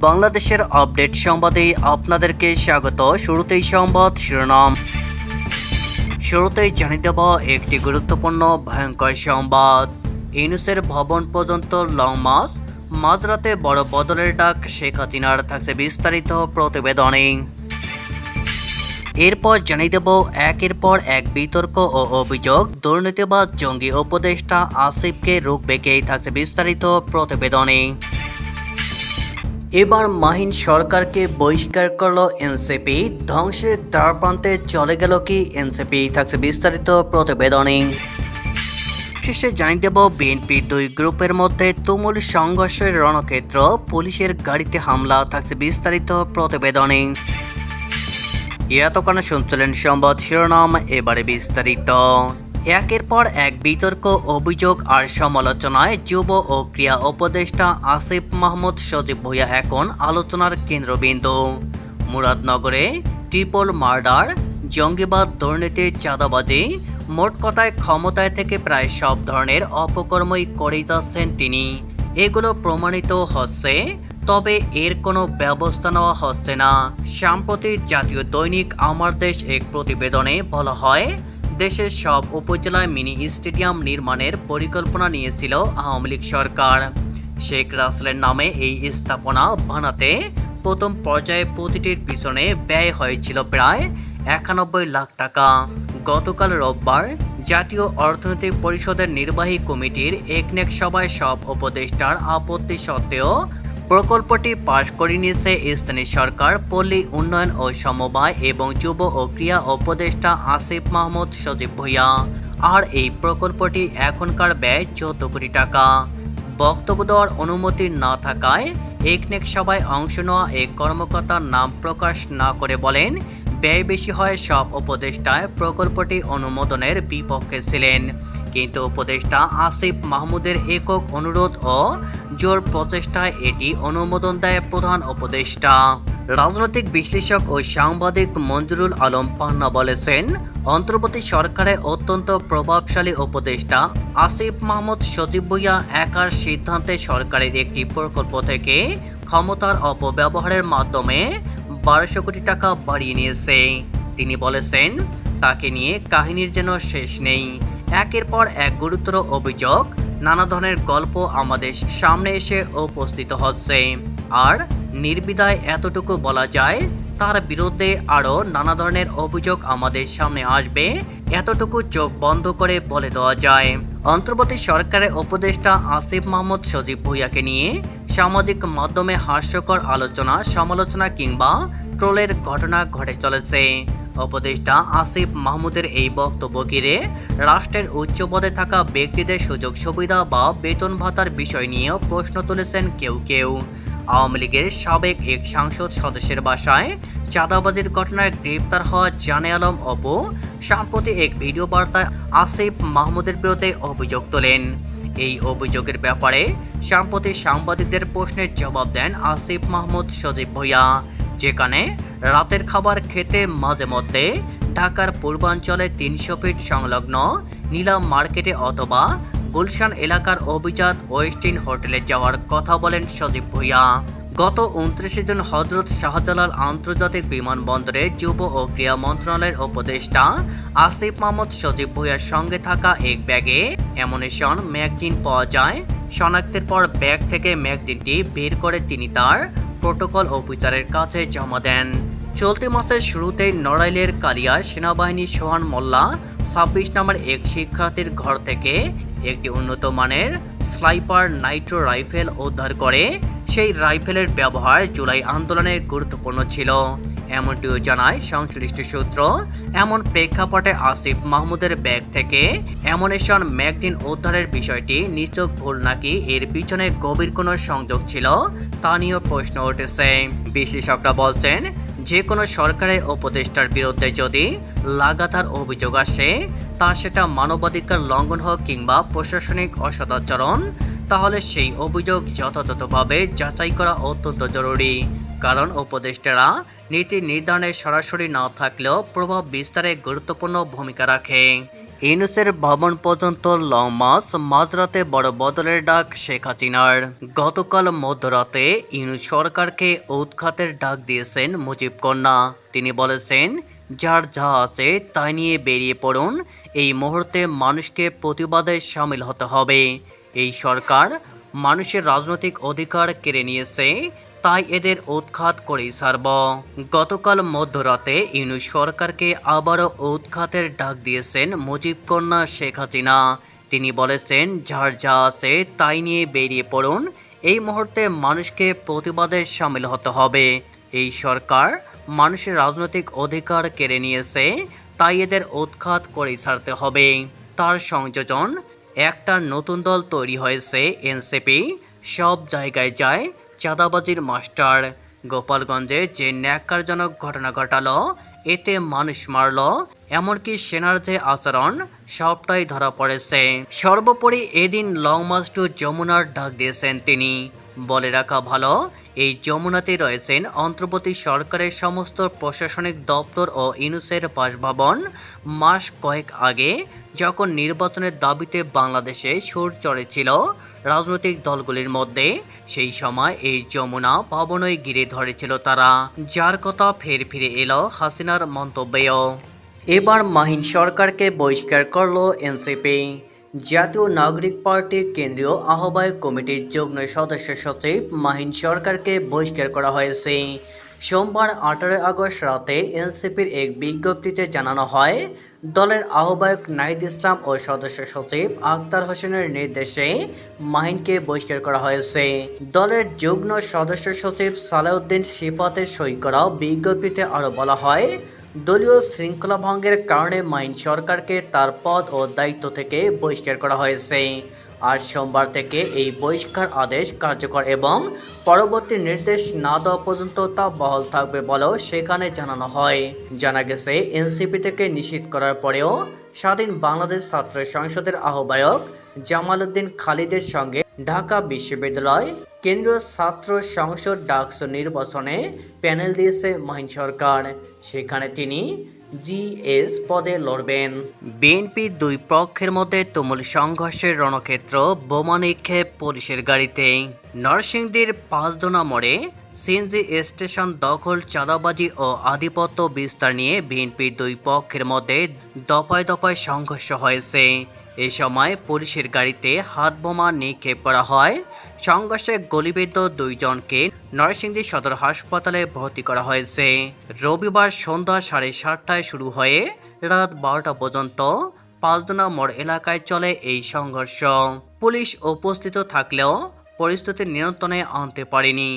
বাংলাদেশের আপডেট সংবাদে আপনাদেরকে স্বাগত। শুরুতেই সংবাদ শিরোনাম। শুরুতেই জানিয়ে দেব একটি গুরুত্বপূর্ণ ভয়ঙ্কর সংবাদ। ইউনুসের ভবন পর্যন্ত লং মাস মাঝরাতে বড় বদলের ডাক শেখ হাসিনার থাকছে বিস্তারিত প্রতিবেদনে। এরপর জানিয়ে দেব একের পর এক বিতর্ক ও অভিযোগ। দুর্নীতিবাদ জঙ্গি উপদেষ্টা আসিফকে রুখবেকেই থাকছে বিস্তারিত প্রতিবেদনে। এবার মাহিন সরকারকে বহিষ্কার করল এনসিপি। ধ্বংসের দ্বারপ্রান্তে চলে গেল কি এনসিপি? থাকছে বিস্তারিত প্রতিবেদনে। শেষে জানিয়ে দেব, বিএনপি দুই গ্রুপের মধ্যে তুমুল সংঘর্ষের রণক্ষেত্র, পুলিশের গাড়িতে হামলা, থাকছে বিস্তারিত প্রতিবেদনে। এতক্ষণ শুনছিলেন সংবাদ শিরোনাম, এবারে বিস্তারিত। একের পর এক বিতর্ক, অভিযোগ আর সমালোচনায় যুব ও ক্রিয়া উপদেষ্টা আসিফ মাহমুদ সজীব ভুইয়া এখন আলোচনার কেন্দ্রবিন্দু। মুরাদনগরে ট্রিপল মার্ডার, জঙ্গিবাদ দুর্নীতি, চাঁদাবাজি, মোট কথায় ক্ষমতায় থেকে প্রায় সব ধরনের অপকর্মই করে যাচ্ছেন তিনি। এগুলো প্রমাণিত হচ্ছে, তবে এর কোনো ব্যবস্থা নেওয়া হচ্ছে না। সাম্প্রতিক জাতীয় দৈনিক আমার দেশ এক প্রতিবেদনে বলা হয় দেশের সব উপজেলায় মিনি স্টেডিয়াম নির্মাণের পরিকল্পনা নিয়েছিল আওয়ামী লীগ সরকার। শেখ রাসেলের নামে এই স্থাপনা বানাতে প্রথম পর্যায়ে প্রতিটির পিছনে ব্যয় হয়েছিল প্রায় একানব্বই লাখ টাকা। গতকাল রোববার জাতীয় অর্থনৈতিক পরিষদের নির্বাহী কমিটির একনেক সভায় সব উপদেষ্টার আপত্তি সত্ত্বেও প্রকল্পটি পাশ করে নিয়েছে স্থানীয় সরকার, পল্লী উন্নয়ন ও সমবায় এবং যুব ও ক্রিয়া উপদেষ্টা আসিফ মাহমুদ সজীব ভুইয়া। আর এই প্রকল্পটি এখনকার ব্যয় চোদ্দ কোটি টাকা। বক্তব্য দেওয়ার অনুমতি না থাকায় একনেক সভায় অংশ নেওয়া এক কর্মকর্তার নাম প্রকাশ না করে বলেন, ব্যয় বেশি হয় সব উপদেষ্টায় প্রকল্পটি অনুমোদনের বিপক্ষে ছিলেন। কিন্তু উপদেষ্টা আসিফ মাহমুদের একক অনুরোধ ও জোর প্রচেষ্টায় এটি অনুমোদন দেয় প্রধান উপদেষ্টা। রাজনৈতিক বিশ্লেষক ও সাংবাদিক মঞ্জুরুল আলম পান্না বলেছেন, অন্তর্বর্তী সরকারের অত্যন্ত প্রভাবশালী উপদেষ্টা আসিফ মাহমুদ সজীব ভুইয়া একার সিদ্ধান্তে সরকারের একটি প্রকল্প থেকে ক্ষমতার অপব্যবহারের মাধ্যমে বারোশো কোটি টাকা বাড়িয়ে নিয়েছে। তিনি বলেছেন, তাকে নিয়ে কাহিনীর যেন শেষ নেই। একের পর এক গুরুতর অভিযোগ, নানা ধরনের গল্প আমাদের সামনে এসে উপস্থিত হচ্ছে। আর নির্বিধায় এতটুকু বলা যায়, তার বিরুদ্ধে আরও নানা ধরনের অভিযোগ আমাদের সামনে আসবে। এতটুকু চোখ বন্ধ করে বলে দেওয়া যায়। অন্তর্বর্তী সরকারের উপদেষ্টা আসিফ মাহমুদ সজীব ভুইয়াকে নিয়ে সামাজিক মাধ্যমে হাস্যকর আলোচনা, সমালোচনা কিংবা ট্রোলের ঘটনা ঘটে চলেছে। উপদেষ্টা আসিফ মাহমুদের এই বক্তব্য ঘিরে রাষ্ট্রের উচ্চ পদে থাকা ব্যক্তিদের সুযোগ সুবিধা বা বেতন ভাতার বিষয় নিয়েও প্রশ্ন তুলেছেন কেউ কেউ। আওয়ামী লীগের সাবেক এক সাংসদ সদস্যের বাসায় চাঁদাবাজির ঘটনায় গ্রেপ্তার হওয়া জানে আলম অপু সম্প্রতি এক ভিডিও বার্তায় আসিফ মাহমুদের বিরুদ্ধে অভিযোগ তোলেন। এই অভিযোগের ব্যাপারে সম্প্রতি সাংবাদিকদের প্রশ্নের জবাব দেন আসিফ মাহমুদ সজীব ভুইয়া, যেখানে রাতের খাবার খেতে মাঝে মধ্যে ঢাকার পূর্বাঞ্চলে তিনশো ফিট সংলগ্ন নীলাম মার্কেটে অথবা গুলশান এলাকার অভিজাত ওয়েস্টিন হোটেলে যাওয়ার কথা বলেন সজীব ভুইয়া। গত উনত্রিশে জুন হজরত শাহজালাল আন্তর্জাতিক বিমানবন্দরে যুব ও ক্রীড়া মন্ত্রণালয়ের উপদেষ্টা আসিফ মাহমুদ সজীব ভুইয়ার সঙ্গে থাকা এক ব্যাগে অ্যামুনেশন ম্যাগজিন পাওয়া যায়। শনাক্তের পর ব্যাগ থেকে ম্যাগজিনটি বের করে তিনি তার প্রোটোকল অফিসারের কাছে জমা দেন। চলতি মাসের শুরুতেই নড়াইলের কালিয়া সেনাবাহিনী সোহান মোল্লা, ছাব্বিশ নম্বর এক শিক্ষার্থীর ঘর থেকে একটি উন্নত মানের স্লাইপার নাইট্রো রাইফেল উদ্ধার করে সেই রাইফেলের ব্যবহার জুলাই আন্দোলনের গুরুত্বপূর্ণ ছিল। এমনটিও জানায় সংশ্লিষ্ট সূত্র। এমন প্রেক্ষাপটে আসিফ মাহমুদের ব্যাগ থেকে অ্যামুনেশন ম্যাগজিন উদ্ধারের বিষয়টি নিচক ভুল নাকি এর পিছনে গভীর কোনো সংযোগ ছিল তা নিয়েও প্রশ্ন উঠেছে। বিশ্লেষকরা বলছেন যে কোনো সরকারের উপদেষ্টার বিরুদ্ধে যদি লাগাতার অভিযোগ আসে, তা সেটা মানবাধিকার লঙ্ঘন হোক কিংবা প্রশাসনিক অসদাচরণ, তাহলে সেই অভিযোগ যথাযথভাবে যাচাই করা অত্যন্ত জরুরি। কারণ উপদেষ্টারা নীতি নির্ধারণে সরাসরি না থাকলেও প্রভাব বিস্তারে গুরুত্বপূর্ণ ভূমিকা রাখে। ইউনুসের ভবন পর্যন্ত লং মাস মাঝরাতে বড় বদলের ডাক শেখ হাসিনার। গতকাল মধ্যরাতে ইউনুস সরকারকে উৎখাতের ডাক দিয়েছেন মুজিব কন্যা। তিনি বলেছেন, যার যা আছে তাই নিয়ে বেরিয়ে পড়ুন। এই মুহূর্তে মানুষকে প্রতিবাদে সামিল হতে হবে। এই সরকার মানুষের রাজনৈতিক অধিকার কেড়ে নিয়েছে তাই এদের উৎখাত করেই সারব গতকাল মধ্যরাতে ইউনু সরকারকে আবারও উৎখাতের ডাক দিয়েছেন মুজিব কন্যা শেখ হাসিনা। তিনি বলেছেন, যার যা আছে তাই নিয়ে বেরিয়ে পড়ুন। এই মুহূর্তে মানুষকে প্রতিবাদে সামিল হতে হবে। এই সরকার মানুষের রাজনৈতিক অধিকার কেড়ে নিয়েছে, তাই এদের উৎখাত করেই ছাড়তে হবে। তার সংযোজন, একটা নতুন দল তৈরি হয়েছে, এনসিপি, সব জায়গায় যায় চাঁদাবাজির মাস্টার। গোপালগঞ্জে যে ন্যাক্কারজনক ঘটনা ঘটালো, এতে মানুষ মারল, এমনকি সেনার যে আচরণ, সবটাই ধরা পড়েছে। সর্বোপরি এদিন লং মার্চ টু যমুনার ডাক দিয়েছেন তিনি। বলে রাখা ভালো, এই যমুনাতে রয়েছেন অন্তর্বর্তী সরকারের সমস্ত প্রশাসনিক দপ্তর ও ইনুসের বাসভবন। মাস কয়েক আগে, যখন নির্বাচনের দাবিতে বাংলাদেশে সুর চড়েছিল রাজনৈতিক দলগুলির মধ্যে সেই সময় এই যমুনা ভবনই ঘিরে ধরেছিল তারা, যার কথা ফের ফিরে এলো হাসিনার মন্তব্যেও। এবার মাহিন সরকারকে বহিষ্কার করল এনসিপি। জাতীয় নাগরিক পার্টির কেন্দ্রীয় আহ্বায়ক কমিটির যুগ্ম সদস্য সচিব মাহিন সরকারকে বহিষ্কার করা হয়েছে। সোমবার আঠারোই আগস্ট রাতে এনসিপির এক বিজ্ঞপ্তিতে জানানো হয়, দলের আহ্বায়ক নাহিদ ইসলাম ও সদস্য সচিব আক্তার হোসেনের নির্দেশে মাহিনকে বহিষ্কার করা হয়েছে। দলের যুগ্ম সদস্য সচিব সালাউদ্দিন সিপাতে সই করা বিজ্ঞপ্তিতে আরও বলা হয়, দলীয় শৃঙ্খলা ভঙ্গের কারণে মাইন সরকারকে তার পদ ও দায়িত্ব থেকে বহিষ্কার করা হয়েছে। আজ সোমবার থেকে এই বহিষ্কার আদেশ কার্যকর এবং পরবর্তী নির্দেশ না দেওয়া পর্যন্ত তা বহাল থাকবে বলেও সেখানে জানানো হয়। জানা গেছে, এনসিপি থেকে নিষিদ্ধ করার পরেও স্বাধীন বাংলাদেশ ছাত্র সংসদের আহ্বায়ক জামাল উদ্দিন খালিদের সঙ্গে ঢাকা বিশ্ববিদ্যালয় কেন্দ্রীয় ছাত্র সংসদ ডাকসু নির্বাচনে প্যানেল দিয়েছে মাহিন সরকার। সেখানে তিনি জিএস পদে লড়বেন। বিএনপির দুই পক্ষের মধ্যে তুমুল সংঘর্ষের রণক্ষেত্র বোমা নিক্ষেপ পুলিশের গাড়িতে নরসিংদীর পাঁচদোনা মোড়ে সিএনজি স্টেশন দখল, চাঁদাবাজি ও আধিপত্য বিস্তার নিয়ে বিএনপি দুই পক্ষের মধ্যে দফায় দফায় সংঘর্ষ হয়েছে। এ সময় পুলিশের গাড়িতে হাত বোমা নিক্ষেপ করা হয়। সংঘর্ষে গুলিবিদ্ধ দুইজনকে নরসিংদী সদর হাসপাতালে ভর্তি করা হয়েছে। রবিবার সন্ধ্যা সাড়ে সাতটায় শুরু হয়ে রাত বারোটা পর্যন্ত পাঁচদোনা মোড় এলাকায় চলে এই সংঘর্ষ। পুলিশ উপস্থিত থাকলেও পরিস্থিতি নিয়ন্ত্রণে আনতে পারেনি।